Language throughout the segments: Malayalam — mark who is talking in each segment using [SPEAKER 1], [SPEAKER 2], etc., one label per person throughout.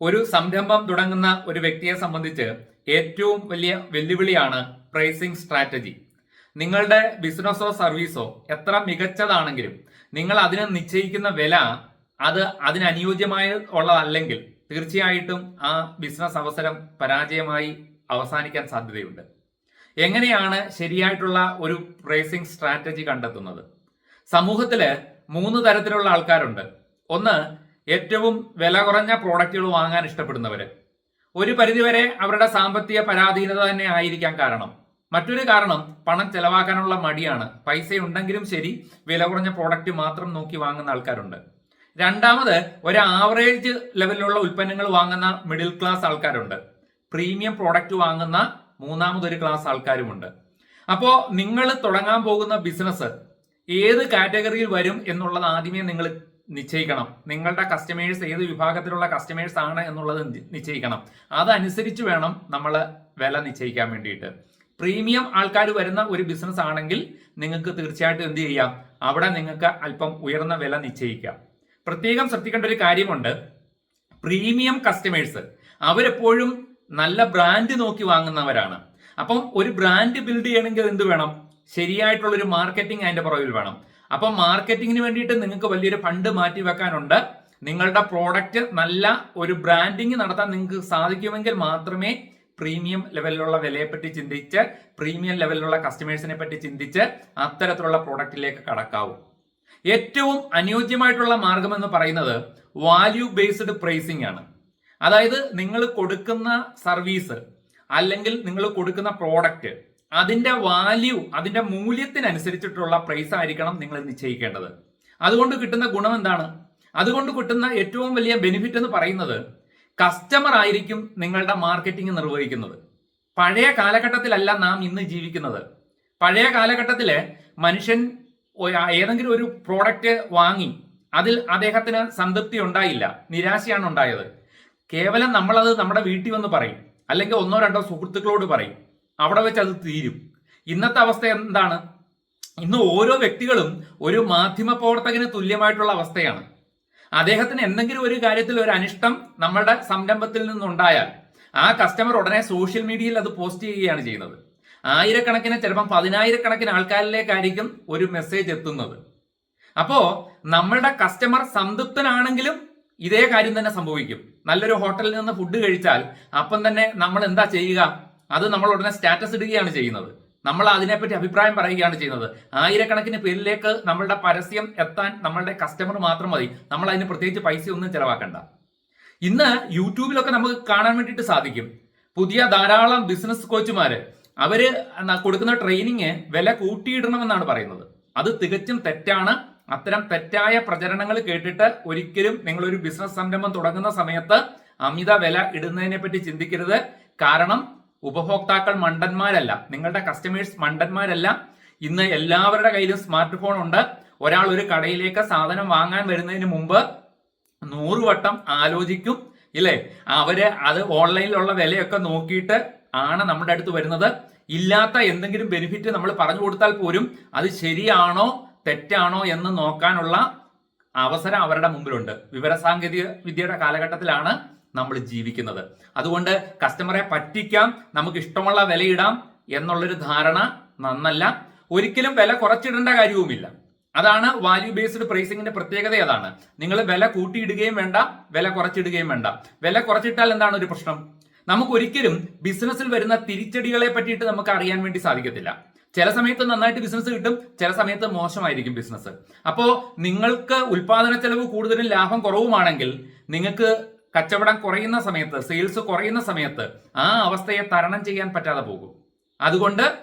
[SPEAKER 1] ഒരു സംരംഭം തുടങ്ങുന്ന ഒരു വ്യക്തിയെ സംബന്ധിച്ച് ഏറ്റവും വലിയ വെല്ലുവിളിയാണ് പ്രൈസിംഗ് സ്ട്രാറ്റജി. നിങ്ങളുടെ ബിസിനസ്സോ സർവീസോ എത്ര മികച്ചതാണെങ്കിലും നിങ്ങൾ അതിന് നിശ്ചയിക്കുന്ന വില അത് അതിനനുയോജ്യമായ ഉള്ളതല്ലെങ്കിൽ തീർച്ചയായിട്ടും ആ ബിസിനസ് അവസരം പരാജയമായി അവസാനിക്കാൻ സാധ്യതയുണ്ട്. എങ്ങനെയാണ് ശരിയായിട്ടുള്ള ഒരു പ്രൈസിംഗ് സ്ട്രാറ്റജി കണ്ടെത്തുന്നത്? സമൂഹത്തിൽ മൂന്ന് തരത്തിലുള്ള ആൾക്കാരുണ്ട്. ഒന്ന് ഏറ്റവും വില കുറഞ്ഞ പ്രോഡക്റ്റുകൾ വാങ്ങാൻ ഇഷ്ടപ്പെടുന്നവര്. ഒരു പരിധിവരെ അവരുടെ സാമ്പത്തിക പരാധീനത തന്നെ ആയിരിക്കാൻ കാരണം. മറ്റൊരു കാരണം പണം ചെലവാക്കാനുള്ള മടിയാണ്. പൈസ ഉണ്ടെങ്കിലും ശരി വില കുറഞ്ഞ പ്രോഡക്റ്റ് മാത്രം നോക്കി വാങ്ങുന്ന ആൾക്കാരുണ്ട്. രണ്ടാമത് ഒരു ആവറേജ് ലെവലിലുള്ള ഉൽപ്പന്നങ്ങൾ വാങ്ങുന്ന മിഡിൽ ക്ലാസ് ആൾക്കാരുണ്ട്. പ്രീമിയം പ്രോഡക്റ്റ് വാങ്ങുന്ന മൂന്നാമതൊരു ക്ലാസ് ആൾക്കാരുമുണ്ട്. അപ്പോൾ നിങ്ങൾ തുടങ്ങാൻ പോകുന്ന ബിസിനസ് ഏത് കാറ്റഗറിയിൽ വരും എന്നുള്ളത് ആദ്യമേ നിങ്ങൾ നിശ്ചയിക്കണം. നിങ്ങളുടെ കസ്റ്റമേഴ്സ് ഏത് വിഭാഗത്തിലുള്ള കസ്റ്റമേഴ്സ് ആണ് എന്നുള്ളത് നിശ്ചയിക്കണം. അതനുസരിച്ച് വേണം നമ്മൾ വില നിശ്ചയിക്കാൻ വേണ്ടിയിട്ട്. പ്രീമിയം ആൾക്കാർ വരുന്ന ഒരു ബിസിനസ് ആണെങ്കിൽ നിങ്ങൾക്ക് തീർച്ചയായിട്ടും എന്ത് ചെയ്യാം? അവിടെ നിങ്ങൾക്ക് അല്പം ഉയർന്ന വില നിശ്ചയിക്കാം. പ്രത്യേകം ശ്രദ്ധിക്കേണ്ട ഒരു കാര്യമുണ്ട്. പ്രീമിയം കസ്റ്റമേഴ്സ് അവരെപ്പോഴും നല്ല ബ്രാൻഡ് നോക്കി വാങ്ങുന്നവരാണ്. അപ്പം ഒരു ബ്രാൻഡ് ബിൽഡ് ചെയ്യണമെങ്കിൽ എന്ത് വേണം? ശരിയായിട്ടുള്ള ഒരു മാർക്കറ്റിംഗ് അതിന്റെ പുറകിൽ വേണം. അപ്പം മാർക്കറ്റിംഗിന് വേണ്ടിയിട്ട് നിങ്ങൾക്ക് വലിയൊരു ഫണ്ട് മാറ്റി വെക്കാനുണ്ട്. നിങ്ങളുടെ പ്രോഡക്റ്റ് നല്ല ഒരു ബ്രാൻഡിങ് നടത്താൻ നിങ്ങൾക്ക് സാധിക്കുമെങ്കിൽ മാത്രമേ പ്രീമിയം ലെവലിലുള്ള വിലയെപ്പറ്റി ചിന്തിച്ച് പ്രീമിയം ലെവലിലുള്ള കസ്റ്റമേഴ്സിനെ പറ്റി ചിന്തിച്ച് അത്തരത്തിലുള്ള പ്രോഡക്റ്റിലേക്ക് കടക്കാവൂ. ഏറ്റവും അനുയോജ്യമായിട്ടുള്ള മാർഗം എന്ന് പറയുന്നത് വാല്യൂ ബേസ്ഡ് പ്രൈസിംഗ് ആണ്. അതായത് നിങ്ങൾ കൊടുക്കുന്ന സർവീസ് അല്ലെങ്കിൽ നിങ്ങൾ കൊടുക്കുന്ന പ്രോഡക്റ്റ് അതിന്റെ വാല്യൂ അതിന്റെ മൂല്യത്തിനനുസരിച്ചിട്ടുള്ള പ്രൈസ് ആയിരിക്കണം നിങ്ങൾ നിശ്ചയിക്കേണ്ടത്. അതുകൊണ്ട് കിട്ടുന്ന ഗുണം എന്താണ്? അതുകൊണ്ട് കിട്ടുന്ന ഏറ്റവും വലിയ ബെനിഫിറ്റ് എന്ന് പറയുന്നത് കസ്റ്റമർ ആയിരിക്കും നിങ്ങളുടെ മാർക്കറ്റിംഗ് നിർവഹിക്കുന്നത്. പഴയ കാലഘട്ടത്തിലല്ല നാം ഇന്ന് ജീവിക്കുന്നത്. പഴയ കാലഘട്ടത്തിൽ മനുഷ്യൻ ഏതെങ്കിലും ഒരു പ്രോഡക്റ്റ് വാങ്ങി അതിൽ അദ്ദേഹത്തിന് സംതൃപ്തി ഉണ്ടായില്ല നിരാശയാണ് ഉണ്ടായത്. കേവലം നമ്മളത് നമ്മുടെ വീട്ടിൽ വന്ന് പറയും അല്ലെങ്കിൽ ഒന്നോ രണ്ടോ സുഹൃത്തുക്കളോട് പറയും അവിടെ വെച്ച് അത് തീരും. ഇന്നത്തെ അവസ്ഥ എന്താണ്? ഇന്ന് ഓരോ വ്യക്തികളും ഒരു മാധ്യമ പ്രവർത്തകന് തുല്യമായിട്ടുള്ള അവസ്ഥയാണ്. അദ്ദേഹത്തിന് എന്തെങ്കിലും ഒരു കാര്യത്തിൽ ഒരു അനിഷ്ടം നമ്മുടെ സംരംഭത്തിൽ നിന്നുണ്ടായാൽ ആ കസ്റ്റമർ ഉടനെ സോഷ്യൽ മീഡിയയിൽ അത് പോസ്റ്റ് ചെയ്യുകയാണ് ചെയ്യുന്നത്. ആയിരക്കണക്കിന് ചിലപ്പം പതിനായിരക്കണക്കിന് ആൾക്കാരിലേക്കായിരിക്കും ഒരു മെസ്സേജ് എത്തുന്നത്. അപ്പോ നമ്മളുടെ കസ്റ്റമർ സംതൃപ്തനാണെങ്കിലും ഇതേ കാര്യം തന്നെ സംഭവിക്കും. നല്ലൊരു ഹോട്ടലിൽ നിന്ന് ഫുഡ് കഴിച്ചാൽ അപ്പം തന്നെ നമ്മൾ എന്താ ചെയ്യുക? അത് നമ്മൾ ഉടനെ സ്റ്റാറ്റസ് ഇടുകയാണ് ചെയ്യുന്നത്. നമ്മൾ അതിനെപ്പറ്റി അഭിപ്രായം പറയുകയാണ് ചെയ്യുന്നത്. ആയിരക്കണക്കിന് പേരിലേക്ക് നമ്മളുടെ പരസ്യം എത്താൻ നമ്മളുടെ കസ്റ്റമർ മാത്രം മതി. നമ്മൾ അതിന് പ്രത്യേകിച്ച് പൈസ ഒന്നും ചെലവാക്കണ്ട. ഇന്ന് യൂട്യൂബിലൊക്കെ നമുക്ക് കാണാൻ വേണ്ടിയിട്ട് സാധിക്കും. പുതിയ ധാരാളം ബിസിനസ് കോച്ചുമാര് അവർ കൊടുക്കുന്ന ട്രെയിനിങ് വില കൂട്ടിയിടണമെന്നാണ് പറയുന്നത്. അത് തികച്ചും തെറ്റാണ്. അത്തരം തെറ്റായ പ്രചരണങ്ങൾ കേട്ടിട്ട് ഒരിക്കലും നിങ്ങൾ ഒരു ബിസിനസ് സംരംഭം തുടങ്ങുന്ന സമയത്ത് അമിത വില ഇടുന്നതിനെ പറ്റി ചിന്തിക്കരുത്. കാരണം ഉപഭോക്താക്കൾ മണ്ടന്മാരല്ല. നിങ്ങളുടെ കസ്റ്റമേഴ്സ് മണ്ടന്മാരല്ല. ഇന്ന് എല്ലാവരുടെ കയ്യിലും സ്മാർട്ട് ഫോൺ ഉണ്ട്. ഒരാൾ ഒരു കടയിലേക്ക് സാധനം വാങ്ങാൻ വരുന്നതിന് മുമ്പ് നൂറ് വട്ടം ആലോചിക്കും ഇല്ലേ? അവർ അത് ഓൺലൈനിലുള്ള വിലയൊക്കെ നോക്കിയിട്ട് ആണ് നമ്മുടെ അടുത്ത് വരുന്നത്. ഇല്ലാത്ത എന്തെങ്കിലും ബെനിഫിറ്റ് നമ്മൾ പറഞ്ഞു കൊടുത്താൽ പോലും അത് ശരിയാണോ തെറ്റാണോ എന്ന് നോക്കാനുള്ള അവസരം അവരുടെ മുമ്പിലുണ്ട്. വിവരസാങ്കേതിക വിദ്യയുടെ കാലഘട്ടത്തിലാണ് നമ്മൾ ജീവിക്കുന്നത്. അതുകൊണ്ട് കസ്റ്റമറെ പറ്റിക്കാം നമുക്ക് ഇഷ്ടമുള്ള വിലയിടാം എന്നുള്ളൊരു ധാരണ നന്നല്ല. ഒരിക്കലും വില കുറച്ചിടേണ്ട കാര്യവുമില്ല. അതാണ് വാല്യൂ ബേസ്ഡ് പ്രൈസിങ്ങിന്റെ പ്രത്യേകത അതാണ്. നിങ്ങൾ വില കൂട്ടിയിടുകയും വേണ്ട വില കുറച്ചിടുകയും വേണ്ട. വില കുറച്ചിട്ടാൽ എന്താണ് ഒരു പ്രശ്നം? നമുക്ക് ഒരിക്കലും ബിസിനസ്സിൽ വരുന്ന തിരിച്ചടികളെ പറ്റിയിട്ട് നമുക്ക് അറിയാൻ വേണ്ടി സാധിക്കത്തില്ല. ചില സമയത്ത് നന്നായിട്ട് ബിസിനസ് കിട്ടും ചില സമയത്ത് മോശമായിരിക്കും ബിസിനസ് അപ്പോൾ നിങ്ങൾക്ക് ഉൽപാദന ചെലവ് കൂടുതലും ലാഭം കുറവുമാണെങ്കിൽ നിങ്ങൾക്ക് കച്ചവടം കുറയുന്ന സമയത്ത് സെയിൽസ് കുറയുന്ന സമയത്ത് ആ അവസ്ഥയെ തരണം ചെയ്യാൻ പറ്റാതെ പോകും. അതുകൊണ്ട്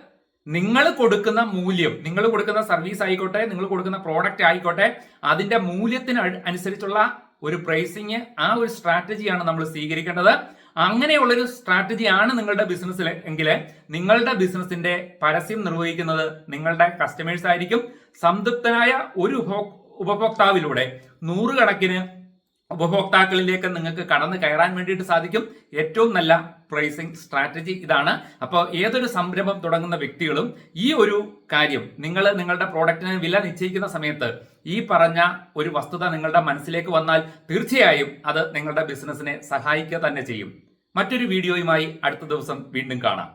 [SPEAKER 1] നിങ്ങൾ കൊടുക്കുന്ന മൂല്യം നിങ്ങൾ കൊടുക്കുന്ന സർവീസ് ആയിക്കോട്ടെ നിങ്ങൾ കൊടുക്കുന്ന പ്രോഡക്റ്റ് ആയിക്കോട്ടെ അതിന്റെ മൂല്യത്തിന് അനുസരിച്ചുള്ള ഒരു പ്രൈസിങ് ആ ഒരു സ്ട്രാറ്റജിയാണ് നമ്മൾ സ്വീകരിക്കേണ്ടത്. അങ്ങനെയുള്ളൊരു സ്ട്രാറ്റജിയാണ് നിങ്ങളുടെ ബിസിനസ്സിൽ എങ്കിൽ നിങ്ങളുടെ ബിസിനസിന്റെ പരസ്യം നിർവഹിക്കുന്നത് നിങ്ങളുടെ കസ്റ്റമേഴ്സ് ആയിരിക്കും. സംതൃപ്തനായ ഒരു ഉപഭോ- ഉപഭോക്താവിലൂടെ നൂറുകണക്കിന് ഉപഭോക്താക്കളിലേക്ക് നിങ്ങൾക്ക് കടന്നു കയറാൻ വേണ്ടിയിട്ട് സാധിക്കും. ഏറ്റവും നല്ല പ്രൈസിംഗ് സ്ട്രാറ്റജി ഇതാണ്. അപ്പോൾ ഏതൊരു സംരംഭം തുടങ്ങുന്ന വ്യക്തികളും ഈ ഒരു കാര്യം നിങ്ങൾ നിങ്ങളുടെ പ്രോഡക്റ്റിന് വില നിശ്ചയിക്കുന്ന സമയത്ത് ഈ പറഞ്ഞ ഒരു വസ്തുത നിങ്ങളുടെ മനസ്സിലേക്ക് വന്നാൽ തീർച്ചയായും അത് നിങ്ങളുടെ ബിസിനസ്സിനെ സഹായിക്കുക തന്നെ ചെയ്യും. മറ്റൊരു വീഡിയോയുമായി അടുത്ത ദിവസം വീണ്ടും കാണാം.